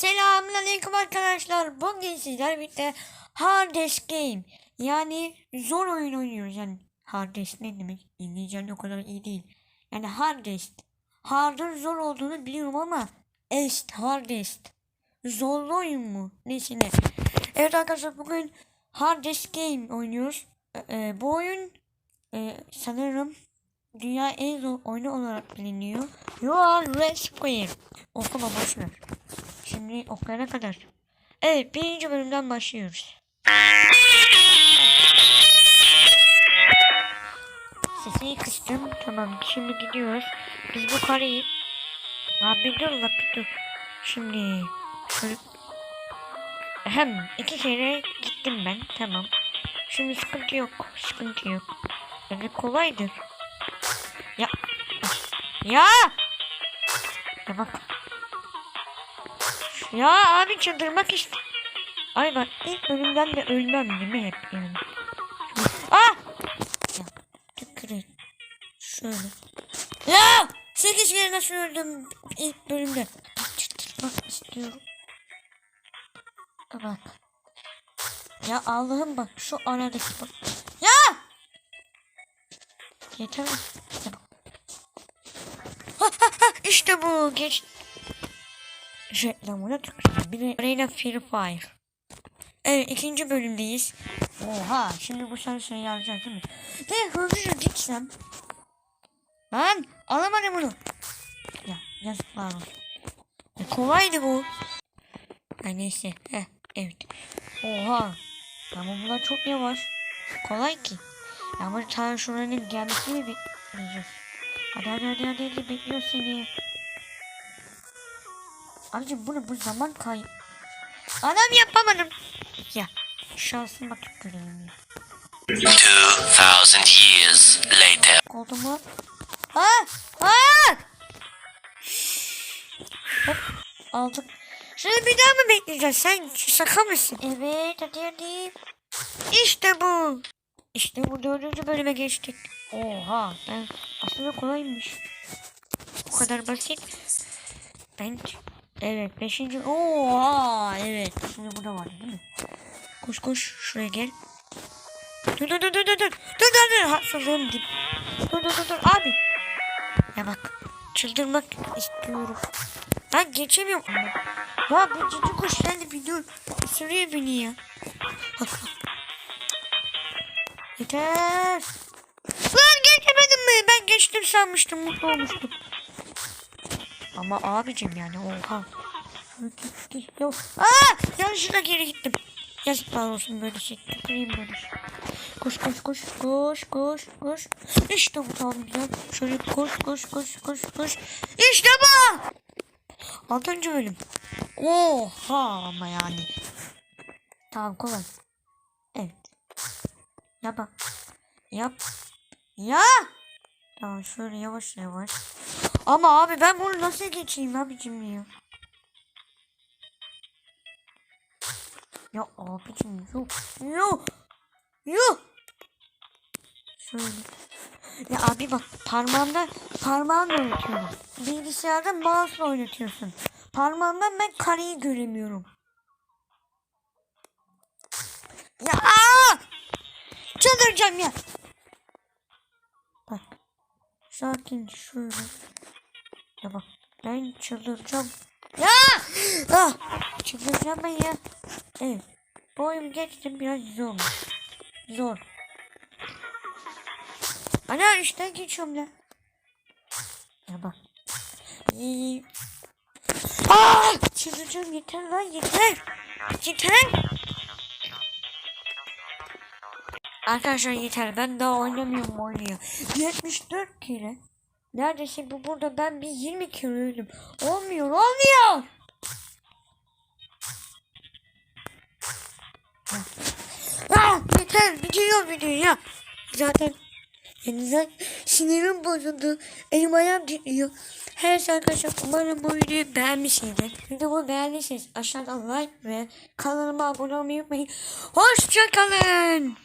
Selamünaleyküm arkadaşlar. Bugün sizler birlikte Hardest Game yani zor oyun oynuyoruz. Yani Hardest ne demek? İngilizcem o kadar iyi değil. Yani Hardest. Hard'ın zor olduğunu biliyorum ama Est Hardest. Zorlu oyun mu? Neyse ne. Evet arkadaşlar bugün Hardest Game oynuyoruz. Ee, bu oyun e, sanırım dünya en zor oyunu olarak biliniyor. You are Red Square. Okuma boşver. Şimdi okuyana kadar. Evet birinci bölümden başlıyoruz. Sesini kıstım. Tamam şimdi gidiyoruz. Biz bu kareyi... Abi dur la dur. Şimdi... Hem iki kere gittim ben. Tamam. Şimdi sıkıntı yok. Sıkıntı yok. Yani kolaydır. Ya. Ya. Ya bak. Ya abi çıldırmak ist. Ay bak ilk bölümden de ölmem değil mi hep yani. Ah! Ya tüküreyim. Şöyle. Ya! Sekiz kere nasıl öldüm ilk bölümde. Çıldırmak istiyorum. Bak. Ya Allah'ım bak şu aradaki bak. Ya! Yeter. Ya bak. Ha, ha, ha, işte bu geç. Reklamına tükürdüm. Bir de Arena Free Fire. Evet ikinci bölümdeyiz. Oha şimdi bu şarkıyı yazacağız değil mi? Ve hızlıca gitsem. Lan alamadım bunu. Ya yazıklar olsun. E, kolaydı bu. Ay neyse. Heh, evet. Oha. Ama bunlar çok yavaş. Kolay ki. Ama ta şuranın gelmesini bekleyeceğiz. Hadi hadi hadi hadi, hadi bekliyor seni. Abicim bunu bu zaman kay... Anam yapamadım. Ya şansın bak göreyim ya. 2000 years later. Oldu mu? Aa! Aa! Hop aldık. Şimdi bir daha mı bekleyeceğiz? Sen şaka mısın? Evet hadi hadi. İşte bu. İşte bu dördüncü bölüme geçtik. Oha ben aslında kolaymış. Bu kadar basit. Ben evet beşinci. Oha evet. Şimdi burada var değil mi? Koş koş şuraya gel. Dur dur dur dur dur dur dur dur dur haksızlığım dip. Dur dur dur dur abi. Ya bak çıldırmak istiyorum. Ben geçemiyorum. Ya bu cici kuş geldi bir dur. Isırıyor beni ya. Bak. Yeter. Lan geçemedim mi? Ben geçtim sanmıştım. Mutlu olmuştum. Ama abicim yani oha. Aa! Yanlışlıkla geri gittim. Yazıklar olsun böyle şey. Tüküreyim böyle şey. Koş koş koş koş koş koş. İşte bu tamam güzel. Şöyle koş koş koş koş koş. İşte bu. Altıncı bölüm. Oha ama yani. Tamam kolay. Evet. Yap. Yap. Ya. Tamam şöyle yavaş yavaş. Ama abi ben bunu nasıl geçeyim abicim ya? Ya abicim yok. Yok. Yok. Şöyle. Ya abi bak parmağımda parmağımla oynatıyorum. Bilgisayarda mouse'la oynatıyorsun. Parmağımdan ben kareyi göremiyorum. Ya aa! Çıldıracağım ya. Bak. Sakin şöyle. Ya bak ben çıldıracağım. Ya! Ah! Çıldıracağım ben ya. Evet. Bu oyun geçtim biraz zor. Zor. Ana işte geçiyorum ya. Ya bak. İyi. Aa! Çıldıracağım yeter lan yeter. Yeter. Arkadaşlar yeter ben daha oynamıyorum oynuyor. 74 kere. Neredeyse bu burada ben bir 20 kere öldüm. Olmuyor olmuyor. Ah, yeter bitiyor video ya. Zaten yani sinirim bozuldu. Elim ayağım titriyor. Her neyse arkadaşlar umarım bu videoyu beğenmişsinizdir. Videomu beğendiyseniz aşağıdan like ve kanalıma abone olmayı unutmayın. Hoşçakalın.